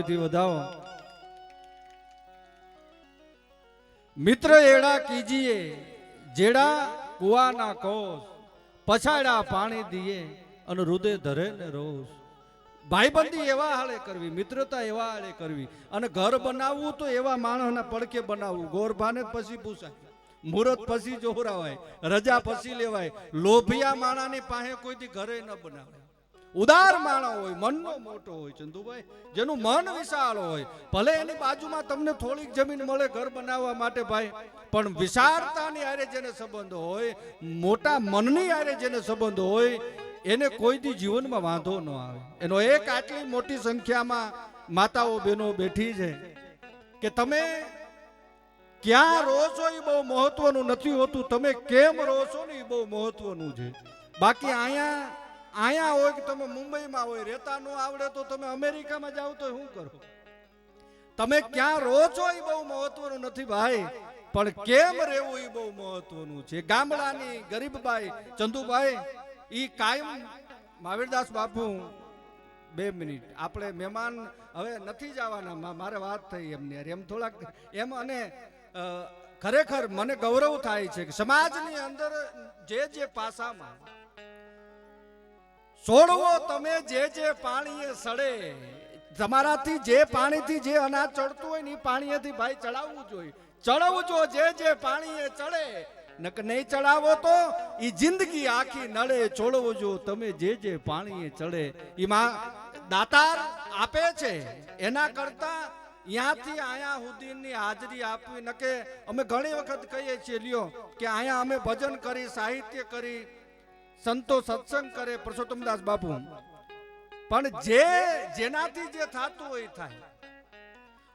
વધાવો. મિત્ર એડા કીજીએ, જેડા કુવાના કોસ, પછાડા પાણી દીએ અને હૃદય ધરે ને રોષ ભાઈબંધી એવા હાળે કરવી, મિત્રતા એવા હાળે કરવી. અને ઘર બનાવવું તો એવા માણસના પડકે બનાવવું. ગોરભાને પછી પૂછાય. મુહૂર્ત પછી જોહરાવાય. રજા પછી લેવાય. લોભિયા માણાની પાસે કોઈથી ઘરે ન બનાવાય. ઉદાર માણસ હોય, મનનો મોટો હોય, ચંદુભાઈ. જેનું મન વિશાળ હોય. ભલે એની બાજુમાં તમને થોડીક જમીન મળે ઘર બનાવવા માટે ભાઈ, પણ વિશાળતાની હારે જેને સંબંધ હોય, મોટા મનની હારે જેને સંબંધ હોય, એને કોઈ દી જીવનમાં વાંધો ન આવે. એનો એક આટલી મોટી સંખ્યામાં માતાઓ, બહેનો બેઠી છે કે તમે ક્યાં રહો છો એ બહુ મહત્વનું નથી હોતું, તમે કેમ રહો ને એ બહુ મહત્વનું છે. બાકી અહીંયા અહીંયા હોય કે તમે મુંબઈમાં હોય, રહેતા ન આવડે તો તમે અમેરિકામાં જાઓ તો શું કરો તમે ક્યાં રહો છો એ બહુ મહત્વનું નથી ભાઈ, પણ કેમ રહેવું એ બહુ મહત્વનું છે ગામડાની ગરીબભાઈ ચંદુભાઈ, ઈ કાયમ મહાવીરદાસ બાપુ, બે મિનિટ, આપણે મહેમાન હવે નથી જવાના મારે વાત થઈ એમની. એમ થોડાક, એમ અને ખરેખર મને ગૌરવ થાય છે કે સમાજની અંદર જે જે પાસામાં છોડવો તમે જે જે પાણીએ સડે, તમારાથી જે પાણીથી જે અનાજ ચડતું હોય ને એ પાણીએથી ભાઈ ચડાવવું જોઈએ. ચડાવજો જે જે પાણીએ ચડે. નક નહીં ચડાવો તો એ જિંદગી આખી નડે. છોડવજો તમે જે જે પાણીએ ચડે. એમાં દાતાર આપે છે. એના કરતા ત્યાંથી અહીંયા સુધીની હાજરી આપવી. નકે અમે ઘણી વખત કહીએ છીએ, લ્યો, કે અહીંયા અમે ભજન કરી, સાહિત્ય કરી સંતો સત્સંગ કરે પરસોત્તમદાસ બાપુ. પણ જે જેનાથી જે થતું હોય થાય.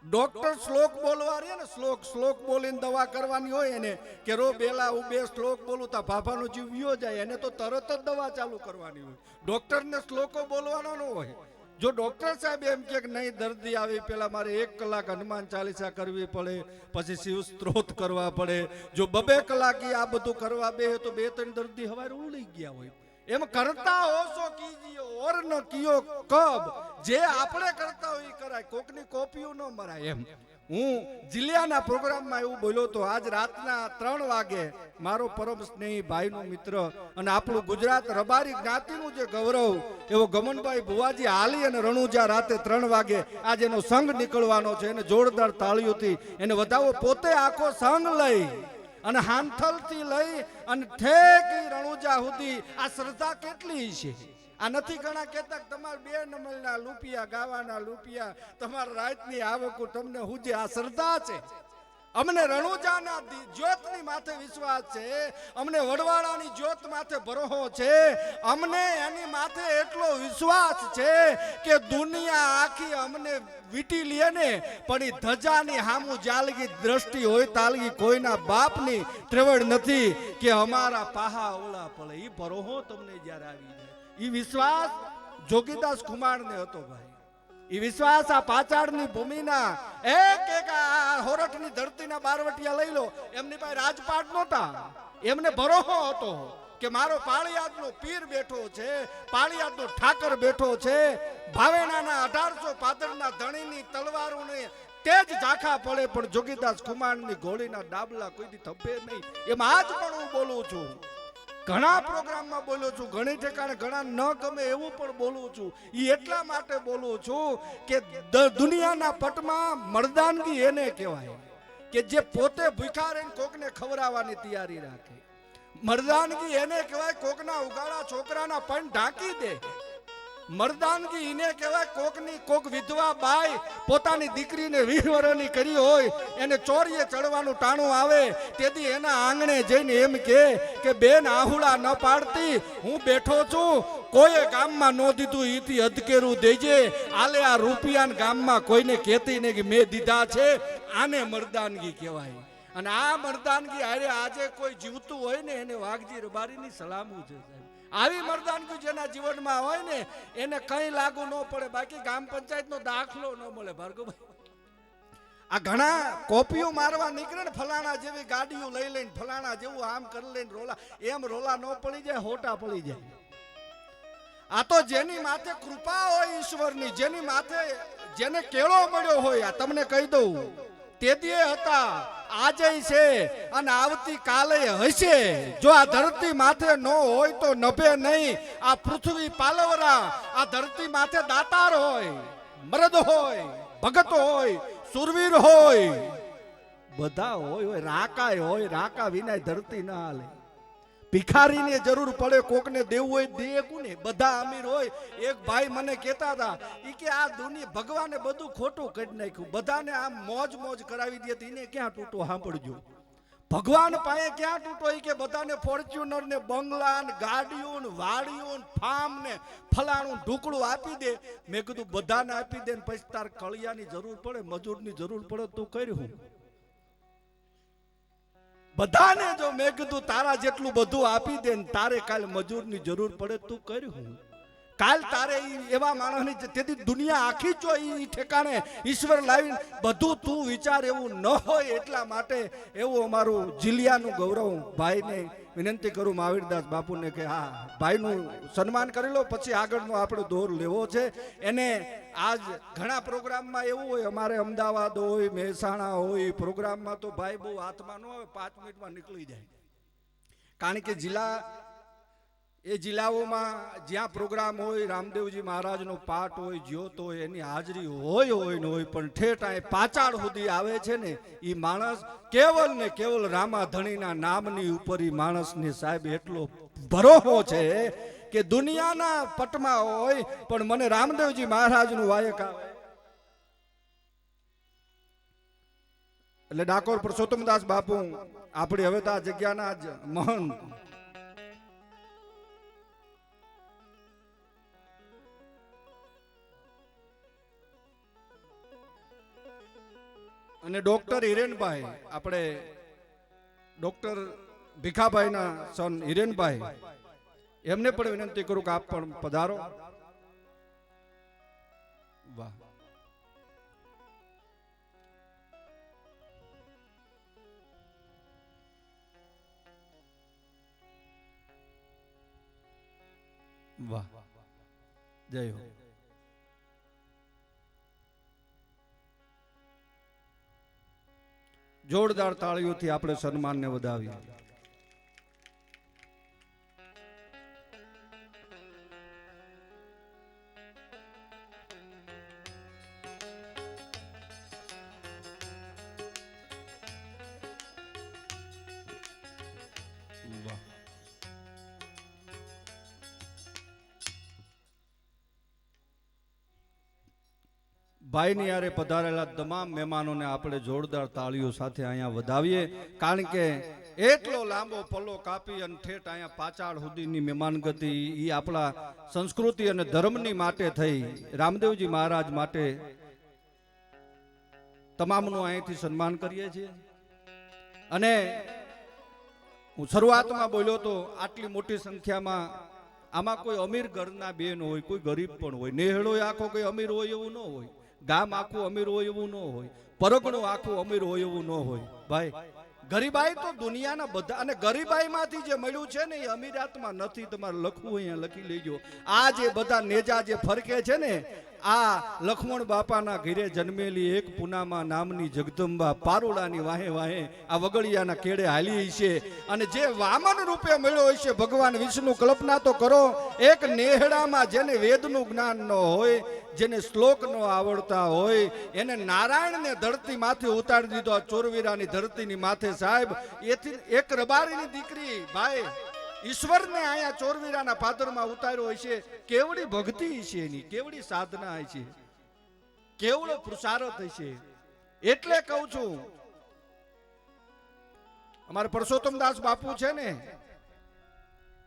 ડોક્ટર શ્લોક બોલવા રે ને શ્લોક શ્લોક બોલીને દવા કરવાની હોય એને કે રો બેલા હું બે શ્લોક બોલું તા ભાભાનો જીવ વ્યો જાય એને તો તરત જ દવા ચાલુ કરવાની હોય. ડોક્ટરને શ્લોકો બોલવાનો ન હોય. જો ડોક્ટર સાહેબ એમ કે નહીં, દર્દી આવી, પેલા મારે એક કલાક હનુમાન ચાલીસા કરવી પડે, પછી શિવ સ્ત્રોત કરવા પડે. જો બબે કલાક આ બધું કરવા બે તો બે ત્રણ દર્દી હવારે ઉડી ગયા હોય. એમ કરતા હોશો કીજીઓ, ઓર ન કિયો કબ? જે આપણે કરતા હોય કરાય. કોકની કોપીઓ ન મરાય એમ. હું જિલ્લાના પ્રોગ્રામમાં એવું બોલ્યો તો આજ રાતના ત્રણ વાગે મારો પરમ સ્નેહી ભાઈનો મિત્ર અને આપણું ગુજરાત રબારી જ્ઞાતિનું જે ગૌરવ, એવો ગમનભાઈ ભુવાજી હાલી અને રણુજા રાતે ત્રણ વાગે આજ એનો સંઘ નીકળવાનો છે, એને જોરદાર તાળીઓથી એને વધાવો પોતે આખો સંઘ લઈ અને હાંથલથી લઈ અને ઠેક રણુજા સુધી આ શ્રદ્ધા કેટલી છે? આ નથી ઘણા કહેતા તમારે બે નંબરના લૂપિયા, ગાવાના લૂપિયા, તમારા રાતની આવકો તમને હુજે આ શ્રદ્ધા છે. અમને રણુજાના જ્યોતની માથે વિશ્વાસ છે. અમને વડવાળાની જ્યોત માથે ભરોહો છે. અમને એની માથે એટલો વિશ્વાસ છે કે દુનિયા આખી અમને વીટી લે ને, પણ એ ધજાની હામું જાલગી દ્રષ્ટિ હોય તાલગી કોઈના બાપની ત્રેવડ નથી કે અમારા પાહા ઓલા પડે એ ભરોહો તમને જ્યારે આવી જાય. એ વિશ્વાસ જોગીદાસ કુમારને હતો ભાઈ. એ વિશ્વાસ આ પાચાળની ભૂમિના એક એક આ હોરઠની ધરતીના બારવટિયા લઈ લો. એમની પાસે રાજપાટ નહોતા. એમને ભરોહો હતો કે મારો પાળિયાદનો પીર બેઠો છે, પાળિયાદનો ઠાકર બેઠો છે. ભાવેણાના અઢારસો પાદરના ધણીની તલવારોને તેજ ઝાંખા પડે પણ જોગીદાસ કુમારની ઘોડીના ડાબલા કોઈથી થપે નહીં. એમાં આજ પણ હું બોલું છું. ઘણા પ્રોગ્રામમાં બોલું છું. ઘણી ઠેકાણે ઘણા ન ગમે એવું પણ બોલું છું. એ એટલા માટે બોલું છું કે દુનિયાના પટમાં મરદાનગી એને કહેવાય કે જે પોતે ભૂખા રહીને કોકને ખવડાવવાની તૈયારી રાખે. મરદાનગી એને કહેવાય કોકના ઉગાડા છોકરાના પણ ઢાંકી દે. મર્દાનગી એને કહેવાય, કોકની કોક વિધવા બાઈ પોતાની દીકરીને વર્ષની કરી હોય, એને ચોરીએ ચડવાનું ટાણું આવે, તેથી એના આંગણે જઈને એમ કે કે, બેન, આહુડા ન પાડતી, હું બેઠો છું, કોઈએ ગામમાં ન દીધું, ઈથી અધકેરું દેજે, આલે આ રૂપિયાન ગામમાં કોઈને કહેતી ને કે મેં દીધા છે. આને મરદાનગી કહેવાય. અને આ મર્દાનગી આજે કોઈ જીવતું હોય ને, એને વાઘજી રબારીની સલામું છે, સાહેબ. આવી મરદાનગી જેના જીવનમાં હોય ને, એને કઈ લાગુ ન પડે. બાકી ગ્રામ પંચાયતનો દાખલો ન મળે, ભાર્ગવભાઈ. આ ઘણા કોપીઓ મારવા નીકળે ને, ફલાણા જેવી ગાડીઓ લઈ લઈને, ફલાણા જેવું આમ કરી લઈને રોલા. એમ રોલા ન પડી જાય, હોટા પડી જાય. આ તો જેની માથે કૃપા હોય ઈશ્વરની, જેની માથે, જેને કેળો મળ્યો હોય, આ તમને કહી દઉં. તે દીએ હતા આજે છે અને આવતી કાલે હશે. જો આ ધરતી માથે ન હોય તો નભે નહીં. આ પૃથ્વી પાલવરા, આ ધરતી માથે દાતાર હોય, મરદ હોય, ભગત હોય, સુરવીર હોય. બધા હોય હોય, રાકાય હોય, રાકા વિના ધરતી ના હાલે. ભિખારીને જરૂર પડે, કોકને દેવું હોય, દે કોને? બધા અમીર હોય. એક ભાઈ મને કહેતા હતા એ કે આ દુનિયા ભગવાને બધું ખોટું કરી નાખ્યું. બધાને આમ મોજ મોજ કરાવી દે એને ક્યાં તૂટો સાંભળજો. ભગવાન પાસે ક્યાં તૂટો કે બધાને ફોર્ચ્યુનર ને બંગલા ને ગાડીઓ ને વાડીઓ ને ફાર્મ ને ફલાણું ઢુકડું આપી દે. મેં કીધું, બધાને આપી દે ને પછી તાર કળિયાની જરૂર પડે, મજૂરની જરૂર પડે તો કર્યું. બધાને જો મેં કીધું, તારા જેટલું બધું આપી દે તારે કાલ મજૂરની જરૂર પડે તું કર્યું કાલ તારે એવા માણસની તેથી દુનિયા આખી જો એ ઠેકાણે ઈશ્વર લાવીને બધું તું વિચાર એવું ન હોય એટલા માટે એવું અમારું જિલ્લાનું ગૌરવ ભાઈને વિનંતી કરું મહાવીરદાસ બાપુને કે હા, ભાઈનું સન્માન કરી લો, પછી આગળનો આપણો દોર લેવો છે. એને આજ ઘણા પ્રોગ્રામમાં એવું હોય, અમારે અમદાવાદ હોય, મહેસાણા હોય, પ્રોગ્રામમાં તો ભાઈ બહુ હાથમાં ન આવે, પાંચ મિનિટમાં નીકળી જાય. કારણ કે જિલ્લા એ જિલ્લાઓમાં જ્યાં પ્રોગ્રામ હોય, રામદેવજી મહારાજનો પાઠ હોય, જ્યોત હોય, એની હાજરી હોય હોય ને હોય, પણ ઠેઠાએ પાચાળ સુધી આવે છે ને એ માણસ કેવલ ને કેવલ રામાધણીના નામની ઉપર માણસને સાહેબ એટલો ભરોહો છે કે દુનિયાના પટમાં હોય, પણ મને રામદેવજી મહારાજનું વાયક આવે. એટલે ડાકોર પુરુષોત્તમદાસ બાપુ, આપણે હવે તો આ જગ્યાના જ મહંત. અને ડોક્ટર હિરેનભાઈ, આપણે ડોક્ટર ભીખાભાઈના સન હિરેનભાઈ, એમને પણ વિનંતી કરું કે આપ પણ પધારો. વાહ. વાહ. જય હો. જોરદાર તાળીઓથી આપણે સન્માનને વધાવીએ. ભાઈની યારે પધારેલા તમામ મહેમાનોને આપણે જોરદાર તાળીઓ સાથે અહીંયા વધાવીએ. કારણ કે એટલો લાંબો પલ્લો કાપી અને ઠેઠ અહીંયા પાચાળ સુધીની મહેમાનગતિ એ આપણા સંસ્કૃતિ અને ધર્મની માટે થઈ. રામદેવજી મહારાજ માટે તમામનું અહીંથી સન્માન કરીએ છીએ. અને હું શરૂઆતમાં બોલ્યો તો આટલી મોટી સંખ્યામાં આમાં કોઈ અમીર ઘરના બેન હોય, કોઈ ગરીબ પણ હોય નેહળો આખો કોઈ અમીર હોય એવું ન હોય. ગામ આખું અમીર હોય એવું ન હોય. પરગણું આખું અમીર હોય એવું ન હોય. ભાઈ, ગરીબાઈ તો દુનિયાના બધા અને ગરીબાઈમાંથી જે મળ્યું છે ને એ અમીરાતમાં નથી. તમારે લખવું અહીંયા લખી લેજો. આ જે બધા નેજા જે ફરકે છે ને આ લખમણ બાપાના ઘરે જન્મેલી એક પૂનામાં નામની જગદંબા પારોડાની વાહે વાહે આ વગડિયાના કેડે હાલી છે. અને જે વામન રૂપે મળ્યો છે, ભગવાન વિષ્ણુ કલ્પના તો કરો, એક નેહડામાં જેને વેદનું જ્ઞાન ન હોય, જેને શ્લોક ન આવડતા હોય, એને નારાયણને ધરતી માથે ઉતારી દીધો ચોરવીરાની ધરતીની માથે સાહેબ, એથી એક રબારીની દીકરી, ભાઈ ઈશ્વરને અહીંયા ચોરવીરાના પાદરમાં ઉતાર્યો હોય છે. કેવડી ભક્તિ છે એની, કેવડી સાધના છે. કેવડો પુરુષાર્થ છે. એટલે કહું છું, અમારે પરસોત્તમદાસ બાપુ છે ને,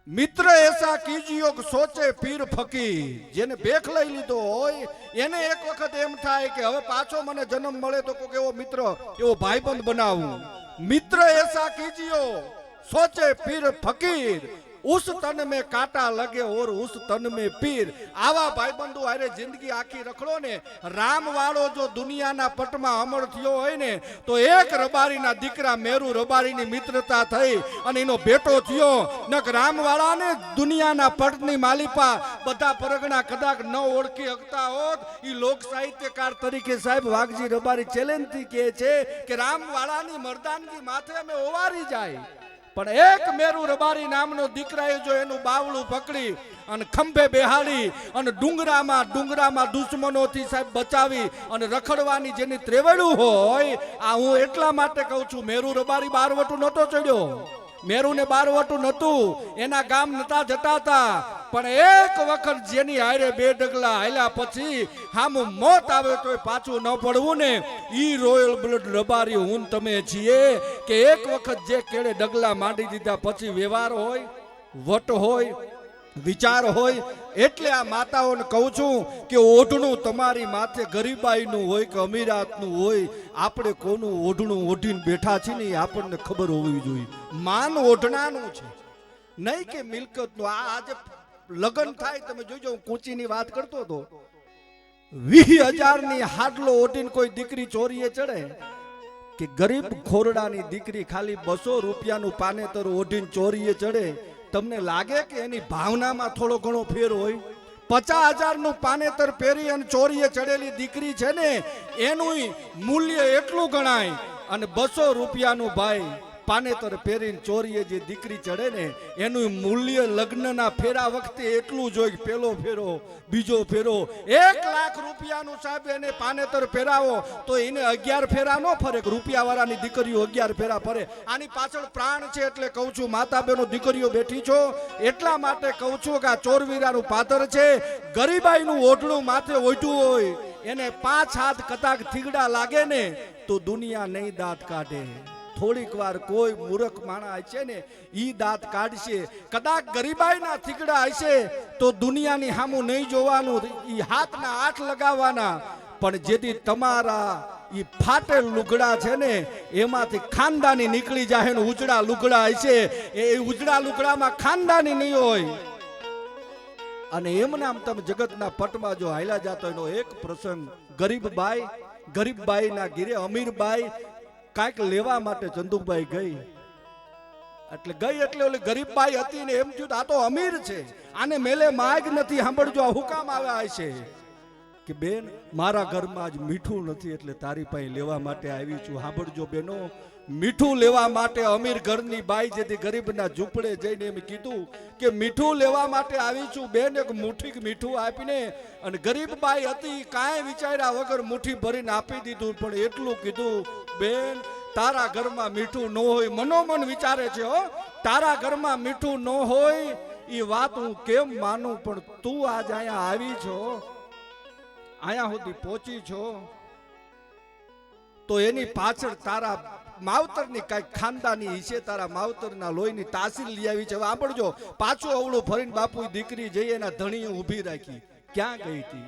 મિત્ર એસા કીજીયો સોચે પીર ફકી જેને ભેખ લઈ લીધો હોય, એને એક વખત એમ થાય કે હવે પાછો મને જન્મ મળે તો કોઈક એવો મિત્ર, એવો ભાઈબંધ બનાવું. મિત્ર એસા કીજીયો સોચે પીર ફકીર ઉસ તન મે કાટા લગે ઓર ઉસ તન મે પીર આવા ભાઈબંધુ હારે જિંદગી આખી રખડો ને રામ વાળો જો દુનિયાના પટમાં અમર થયો હોય ને તો એક રબારીના દીકરા મેરુ રબારીની મિત્રતા થઈ અને એનો ભેટો થયો નક રામવાળાને દુનિયાના પટની માલિપા બધા પરગણા કદાચ ન ઓળખી શકતા હોત ઈ લોક સાહિત્યકાર તરીકે સાહેબ વાઘજી રબારી ચેલેન્જથી કહે છે કે રામ વાળાની મર્દાનગી માથે અમે ઓવારી જાય પણ એક મેરુ રબારી નામનો દીકરાએ જો એનું બાવળું પકડી અને ખંભે બેહાડી અને ડુંગરામાં ડુંગરામાં દુશ્મનોથી સાહેબ બચાવી અને રખડવાની જેની ત્રેવડું હોય, આ હું એટલા માટે કહું છું, મેરુ રબારી બારવટું નહોતો ચડ્યો. મેરુને બારવટું નહોતું. એના ગામ નતા જતાતા પણ એક વખત જેની હારે બે ડગલા હાલ્યા પછી હામ મોત આવે તોય પાછું ન પડવું ને. ઈ રોયલ બ્લડ રબારી હું તમે છીએ કે એક વખત જે કેળે ડગલા માંડી દીધા પછી વ્યવહાર હોય, વટ હોય, વિચાર હોય, એટલે આ માતાઓને કહું છું કે ઓઢણું તમારી માથે ગરીબાઈનું હોય કે અમીરાતનું હોય, આપણે કોનું ઓઢણું ઓઢીને બેઠા છીએ ને એ આપણને ખબર હોવી જોઈએ. માન ઓઢણાનું છે. નહીં કે મિલકતનું. આ આજે લગ્ન થાય, તમે જોજો, હું કૂચીની વાત કરતો હતો. વીસ હજારની હાડલો ઓઢીને કોઈ દીકરી ચોરીએ ચડે કે ગરીબ ખોરડાની દીકરી ખાલી બસો રૂપિયાનું પાનેતર ઓઢીને ચોરીએ ચડે, તમને લાગે કે એની ભાવનામાં થોડો ઘણો ફેર હોય? પચાસ હજારનું પાનેતર પહેરી અને ચોરીએ ચડેલી દીકરી છે ને એનું મૂલ્ય એટલું ગણાય અને બસો રૂપિયાનું ભાઈ પાનેતર પહેરીને ચોરીએ જે દીકરી ચડે ને, એનું મૂલ્ય લગ્નના ફેરા વખતે એટલું જોઈ પેલો ફેરો, બીજો ફેરો. એક લાખ રૂપિયાનું સાહેબ એને પાનેતર ફેરાવો તો એને અગિયાર ફેરા ન ફરે રૂપિયાવાળાની દીકરીઓ અગિયાર ફેરા ફરે. આની પાછળ પ્રાણ છે એટલે કહું છું માતા બહેનો દીકરીઓ બેઠી છો, એટલા માટે કહું છું કે આ ચોરવીરાનું પાત્ર છે, ગરીબાઈનું ઓઢણું માથે ઓઢ્યું હોય, એને પાંચ હાથ કદાચ થીગડા લાગે ને, તો દુનિયા નહીં દાંત કાઢે. થોડીક વાર કોઈ મૂરખ માણા હશે ને, ઈ દાંત કાઢશે. કદાચ ગરીબાઈના થીગડા હશે, તો દુનિયાની સામું નહીં જોવાનું, ઈ હાથના હાથ લગાવવાના. પણ જેથી તમારા ઈ ફાટેલ લુગડા છે ને, એમાંથી ખાનદાની નીકળી જાય ને ઉજળા લુગડા હશે. એ ઉજડા લુગડામાં ખાનદાની નહીં હોય. અને એમને આમ તમે જગતના પટમાં જો હાલ્યા જાતો એનો એક પ્રસંગ. ગરીબ બાઈ, ગરીબ બાઈના ગીરે અમીર બાઈ કાંઈક લેવા માટે ચંદુભાઈ ગઈ. એટલે ગઈ એટલે ઓલી ગરીબ બાઈ હતી ને એમ થયું આ તો અમીર છે. આને મેલે માગ નથી. સાંભળજો, આ હુકામ આવ્યા છે કે બેન, મારા ઘરમાં આજ મીઠું નથી એટલે તારી પાસે લેવા માટે આવી છું. સાંભળજો બેનો, મીઠું લેવા માટે અમીર ઘરની બાઈ જેથી ગરીબના ઝૂંપડે જઈને એમ કીધું કે મીઠું લેવા માટે આવી છું બેન, એક મુઠ્ઠી મીઠું આપીને. અને ગરીબ બાઈ હતી, કાંઈ વિચાર્યા વગર મુઠ્ઠી ભરીને આપી દીધું, પણ એટલું કીધું, બેન, તારા ઘરમાં મીઠું ન હોય. મનોમન વિચારે છે, હો, તારા ઘરમાં મીઠું ન હોય એ વાત હું કેમ માનું? પણ તું આજ અહીંયા આવી છો. અહીંયા સુધી પહોંચી છો, તો એની પાછળ તારા માવતરની કાંઈક ખાનદાની હિસે તારા માવતરના લોહીની તાસીર લઈ આવી છે. હવે સાંભળજો, પાછું અવળું ફરીને બાપુ દીકરી જઈ એના ધણીએ ઊભી રાખી. ક્યાં ગઈ હતી?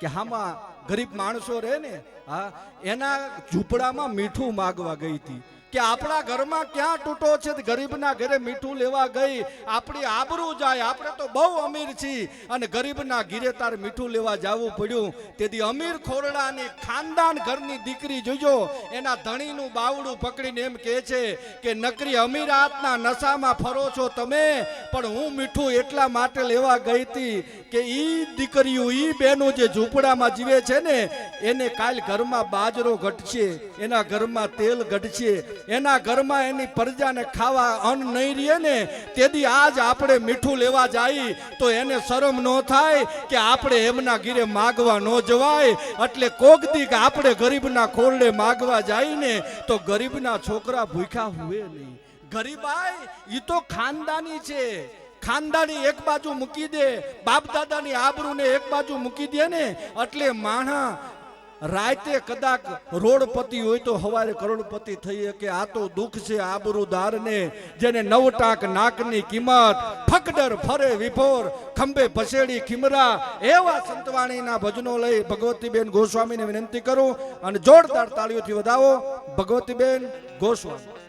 કે હામાં ગરીબ માણસો રહે ને? હા, એના ઝૂંપડામાં મીઠું માગવા ગઈ હતી. કે આપણા ઘરમાં ક્યાં તૂટો છે ગરીબના ઘરે મીઠું લેવા ગઈ, આપણી આબરૂ જાય, આપણે તો બહુ અમીર છીએ. અને ગરીબના ઘીરે તાર મીઠું લેવા જવું પડ્યું. તેથી અમીર ખોરડાની ખાનદાન ઘરની દીકરી જોજો, એના ધણીનું બાવડું પકડીને એમ કહે છે કે, નકરી અમીરાતના નશામાં ફરો છો તમે, પણ હું મીઠું એટલા માટે લેવા ગઈ હતી કે ઈ દીકરીઓ, ઈ બહેનો જે ઝૂંપડામાં જીવે છે ને એને કાલ ઘરમાં બાજરો ઘટશે, એના ઘરમાં તેલ ઘટશે, એના ઘરમાં એની પ્રજાને ખાવા અન્ન નહીં રહે ને, તેથી આજ આપણે મીઠું લેવા જાય, તો એને શરમ ન થાય કે આપણે એમના ગીરે માગવા ન જવાય. એટલે કોક દીક આપણે ગરીબના ખોરડે માગવા જાય ને, તો ગરીબના છોકરા ભૂખ્યા હોય નહીં. ગરીબાઈ એ તો ખાનદાની છે. ખાનદાની એક બાજુ મૂકી દે બાપ દાદાની આબરૂને એક બાજુ મૂકી દે ને, એટલે માણા રાતે કદાચ રોડપતિ હોય તો હવારે કરોડપતિ થઈ કે આ તો દુઃખ છે આબરૂદારને, જેને નવ ટાક નાકની કિંમત, ફકડર ફરે વિભોર, ખંભે ભસેડી ખીમરા. એવા સંતવાણીના ભજનો લઈ ભગવતીબેન ગોસ્વામીને વિનંતી કરું અને જોરદાર તાળીઓથી વધાવો. ભગવતીબેન ગોસ્વામી.